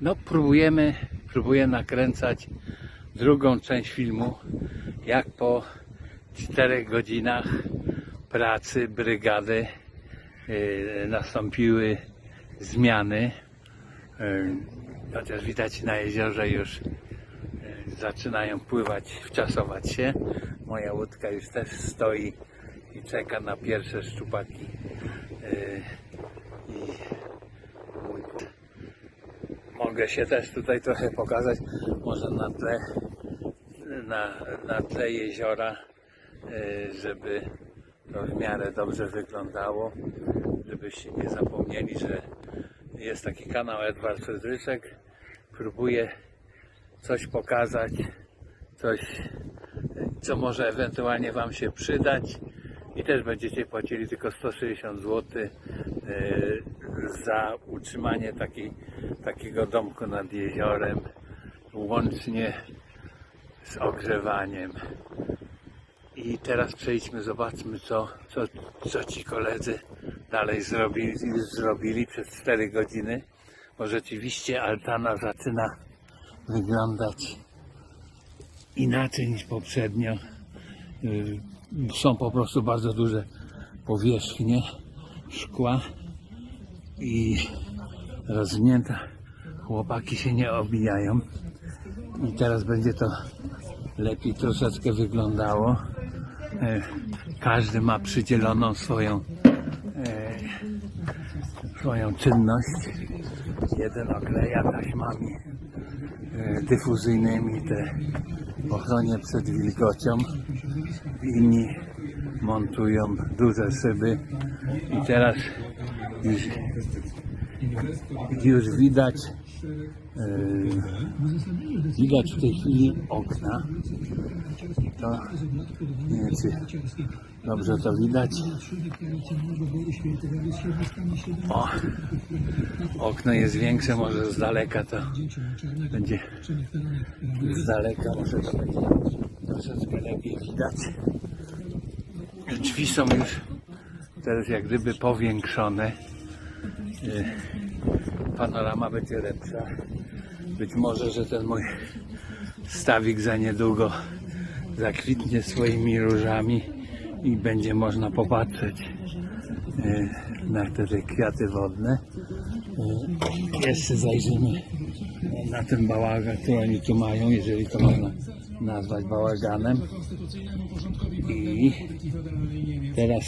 No próbujemy, próbuję nakręcać drugą część filmu, jak po czterech godzinach pracy brygady yy, nastąpiły zmiany. Yy, Chociaż widać na jeziorze już yy, zaczynają pływać, wczasować się. Moja łódka już też stoi i czeka na pierwsze szczupaki I mój mogę się też tutaj trochę pokazać, może na tle, na, na tle jeziora, y, żeby to w miarę dobrze wyglądało, żebyście nie zapomnieli, że jest taki kanał Edward Frydryczek, próbuję coś pokazać, coś, co może ewentualnie Wam się przydać. I też będziecie płacili tylko 160 zł y, za utrzymanie takiej, takiego domku nad jeziorem, łącznie z ogrzewaniem. I teraz przejdźmy, zobaczmy co, co, co ci koledzy dalej zrobili, zrobili przez 4 godziny, bo rzeczywiście altana zaczyna wyglądać inaczej niż poprzednio. Y, Są po prostu bardzo duże powierzchnie szkła i rozwinięte. Chłopaki się nie obijają. I teraz będzie to lepiej troszeczkę wyglądało. E, Każdy ma przydzieloną swoją e, swoją czynność. Jeden okleja taśmami e, dyfuzyjnymi te ochronie przed wilgocią. Inni montują duże szyby i teraz już, już widać Yy, widać w tej chwili okna. To nie wiem, czy dobrze to widać. O, okno jest większe, może z daleka to będzie z daleka, może to będzie troszeczkę lepiej widać. Drzwi są już teraz jak gdyby powiększone. Yy, panorama będzie lepsza. Być może, że ten mój stawik za niedługo zakwitnie swoimi różami i będzie można popatrzeć e, na te, te kwiaty wodne. E, Jeszcze zajrzymy na ten bałagan, który oni tu mają, jeżeli to można nazwać bałaganem. I teraz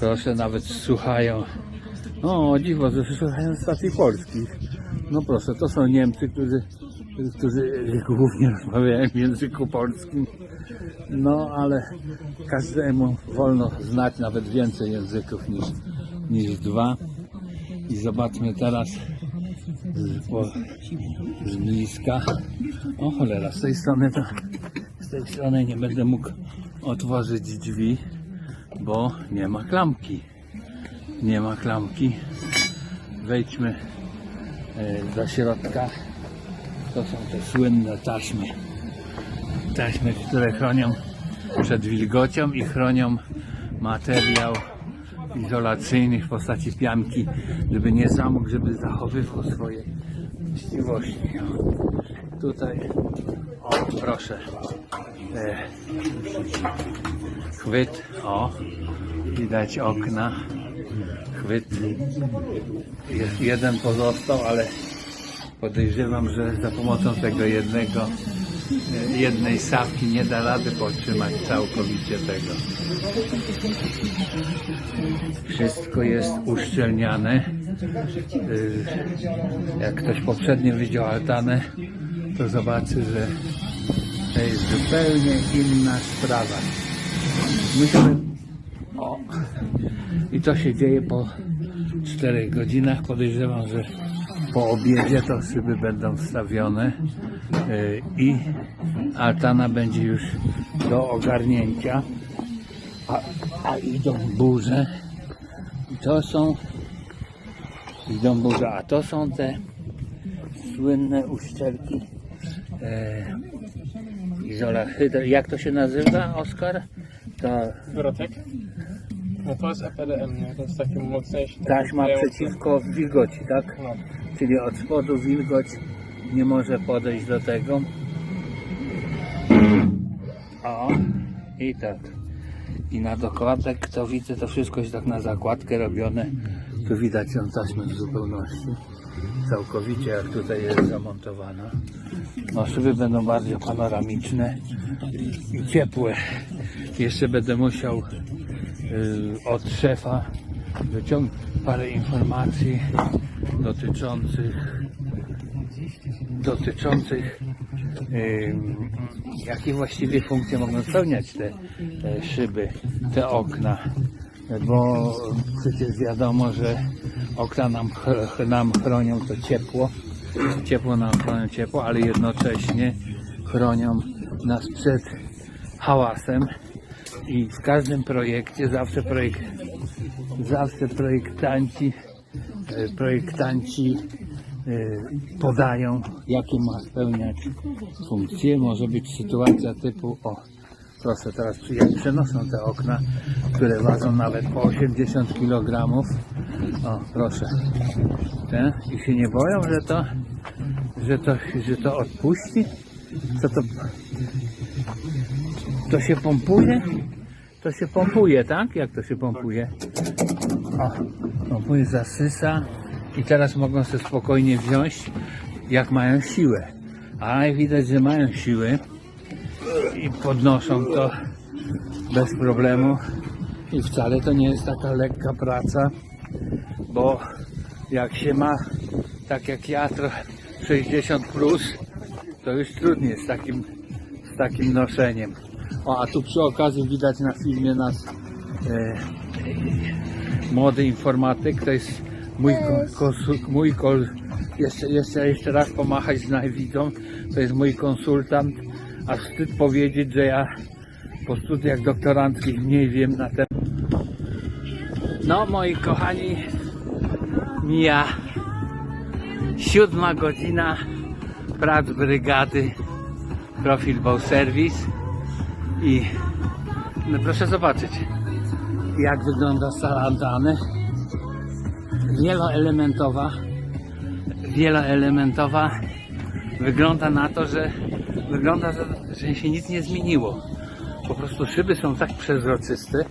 proszę, nawet słuchają no, o dziwo, że słuchają stacji polskich. No proszę, to są Niemcy, którzy, którzy głównie rozmawiają w języku polskim. No, ale każdemu wolno znać nawet więcej języków niż, niż dwa. I zobaczmy teraz z, po, z bliska. O cholera, z tej strony to z tej strony nie będę mógł otworzyć drzwi, bo nie ma klamki nie ma klamki. Wejdźmy e, do środka. To są te słynne taśmy. Taśmy, które chronią przed wilgocią i chronią materiał izolacyjny w postaci pianki, żeby nie zamógł, żeby zachowywał swoje właściwości. Tutaj, o proszę, e, chwyt, o, widać okna, chwyt. Jest jeden pozostał, ale podejrzewam, że za pomocą tego jednego, e, jednej sawki nie da rady podtrzymać całkowicie tego. Wszystko jest uszczelniane. Y, Jak ktoś poprzednio widział altanę, to zobaczy, że to jest zupełnie inna sprawa. Myślę, o, i to się dzieje po 4 godzinach. Podejrzewam, że po obiedzie to szyby będą wstawione yy, i altana będzie już do ogarnięcia. A, a idą burze. I to są idą burze, a to są te słynne uszczelki e, izola. Jak to się nazywa, Oskar? To Wrotek? No to jest EPDM, nie? To jest takie mocniejsze. takie Taśma przeciwko wilgoci, tak? No. Czyli od spodu wilgoć nie może podejść do tego. O, i tak. I na dokładek to widzę, to wszystko jest tak na zakładkę robione. Tu widać ją taśmę w zupełności. Całkowicie jak tutaj jest zamontowana. No szyby będą bardzo panoramiczne i ciepłe. Jeszcze będę musiał y, od szefa wyciągnąć parę informacji dotyczących dotyczących ym, jakie właściwie funkcje mogą spełniać te szyby, te okna. Bo przecież wiadomo, że okna nam, nam chronią to ciepło, ciepło nam chronią ciepło, ale jednocześnie chronią nas przed hałasem i w każdym projekcie zawsze projekt, zawsze projektanci e, projektanci e, podają, jakie ma spełniać funkcje. Może być sytuacja typu, o proszę teraz jak przenoszą te okna, które ważą nawet po 80 kg. O proszę. Te, I się nie boją, że to, że to, że to odpuści? Co to? To się pompuje? To się pompuje, tak? Jak to się pompuje? O, pompuje, zasysa i teraz mogą sobie spokojnie wziąć, jak mają siłę. A widać, że mają siły i podnoszą to bez problemu. I wcale to nie jest taka lekka praca, bo jak się ma, tak jak ja, trochę 60 plus, to już trudniej z takim, z takim noszeniem. O, a tu przy okazji widać na filmie nas e, młody informatyk, to jest mój, ko- konsul, mój kol, jeszcze, jeszcze, jeszcze raz pomachać z najwidzą, to jest mój konsultant, a wstyd powiedzieć, że ja po studiach doktoranckich mniej wiem na temat. No moi kochani, mija siódma godzina prac brygady Profil Bow Service i no proszę zobaczyć jak wygląda sala antany. Wieloelementowa wieloelementowa. Wygląda na to, że wygląda, że, że się nic nie zmieniło. Po prostu szyby są tak przezroczyste,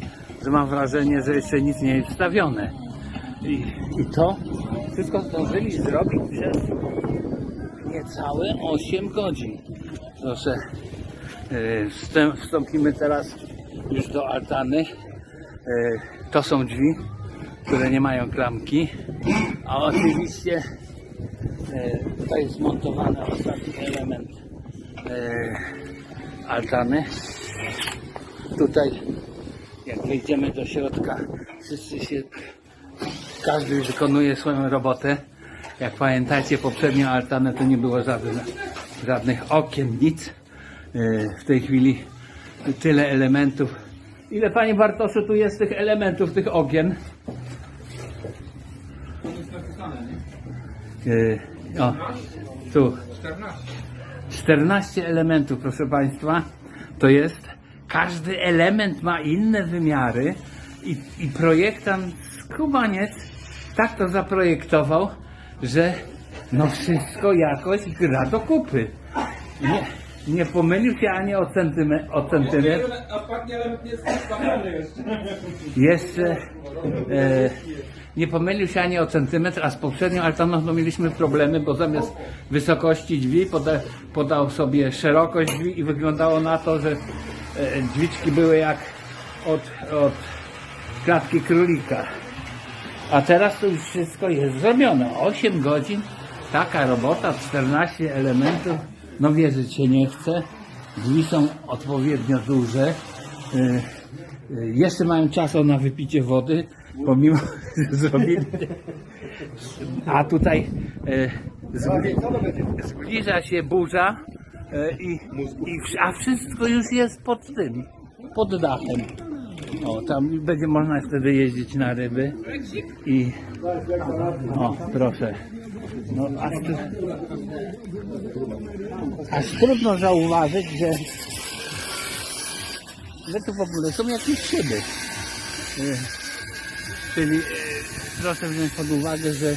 że mam wrażenie, że jeszcze nic nie jest wstawione i, i to wszystko zdążyli zrobić przez niecałe 8 godzin proszę e, wstąpimy teraz już do altany E, to są drzwi, które nie mają klamki. A oczywiście e, tutaj jest zmontowany ostatni element altany. Tutaj, jak wejdziemy do środka, wszyscy się, każdy wykonuje swoją robotę. Jak pamiętacie, poprzednią altanę to nie było żadnych, żadnych okien, nic. E, W tej chwili tyle elementów Ile Panie Bartoszu tu jest tych elementów, tych okien? Yy, o, tu. 14 elementów, proszę Państwa. To jest, każdy element ma inne wymiary i, i projektant Skubaniec tak to zaprojektował, że no wszystko jakoś gra do kupy. Nie, nie pomylił się ani o centymetr, o centymetr. A element jest. Jeszcze e, nie pomylił się ani o centymetr, a z poprzednią altaną no, mieliśmy problemy, bo zamiast wysokości drzwi poda, podał sobie szerokość drzwi i wyglądało na to, że e, drzwiczki były jak od, od klatki królika. A teraz to już wszystko jest zrobione. 8 godzin, taka robota, 14 elementów. No wierzyć się nie chce. Drzwi są odpowiednio duże. Y, y, Jeszcze mają czas na wypicie wody, pomimo, że zrobili. A tutaj zbli, zbliża się burza y, i, i, a wszystko już jest pod tym, pod dachem. O, tam będzie można wtedy jeździć na ryby i o, proszę. No, aż, tu, aż trudno zauważyć, że, że tu w ogóle są jakieś szyby. Czyli e, proszę wziąć pod uwagę, że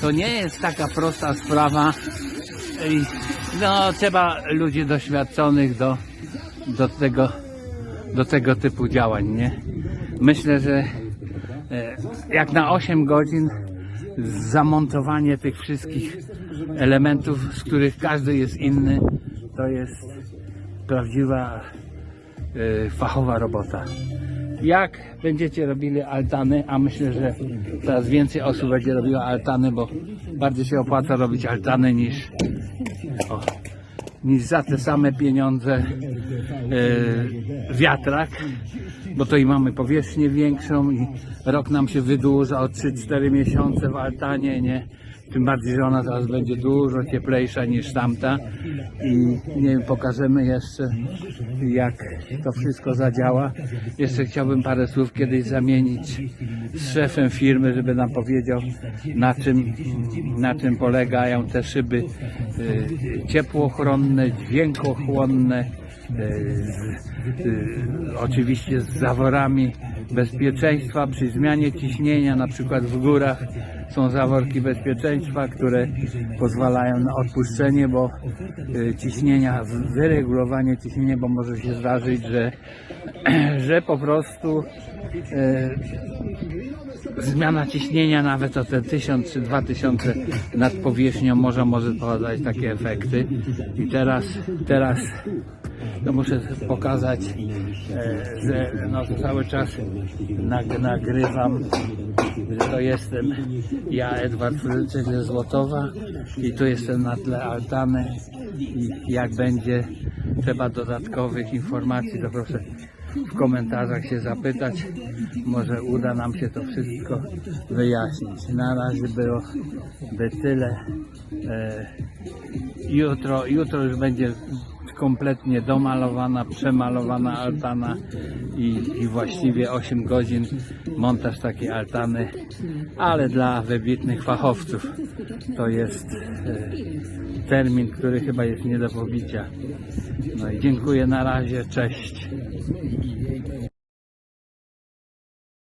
to nie jest taka prosta sprawa. I, no, trzeba ludzi doświadczonych do, do, tego, do tego typu działań, nie? Myślę, że e, jak na 8 godzin zamontowanie tych wszystkich elementów, z których każdy jest inny, to jest prawdziwa e, fachowa robota. Jak będziecie robili altany, a myślę, że coraz więcej osób będzie robiła altany, bo bardziej się opłaca robić altany niż, o, niż za te same pieniądze e, wiatrak, bo to i mamy powierzchnię większą i rok nam się wydłuża o 3-4 miesiące w altanie, nie? Tym bardziej, że ona zaraz będzie dużo cieplejsza niż tamta i nie wiem, pokażemy jeszcze jak to wszystko zadziała. Jeszcze chciałbym parę słów kiedyś zamienić z szefem firmy, żeby nam powiedział na czym, na czym polegają te szyby y, ciepłochronne, dźwiękochłonne, z, y, oczywiście z zaworami bezpieczeństwa przy zmianie ciśnienia, na przykład w górach są zaworki bezpieczeństwa, które pozwalają na odpuszczenie, bo y, ciśnienia, wyregulowanie ciśnienia, bo może się zdarzyć, że, że po prostu y, zmiana ciśnienia nawet o te 1000 czy 2000 nad powierzchnią morza może powodować takie efekty. I teraz, teraz no muszę pokazać, e, że no cały czas nag, nagrywam, że to jestem ja, Edward Fryczek ze Złotowa i tu jestem na tle altany i jak będzie trzeba dodatkowych informacji, to proszę w komentarzach się zapytać. Może uda nam się to wszystko wyjaśnić. Na razie było by tyle. E, jutro, jutro już będzie kompletnie domalowana, przemalowana altana i, i właściwie 8 godzin montaż takiej altany, ale dla wybitnych fachowców to jest e, termin, który chyba jest nie do pobicia. No i dziękuję na razie, cześć.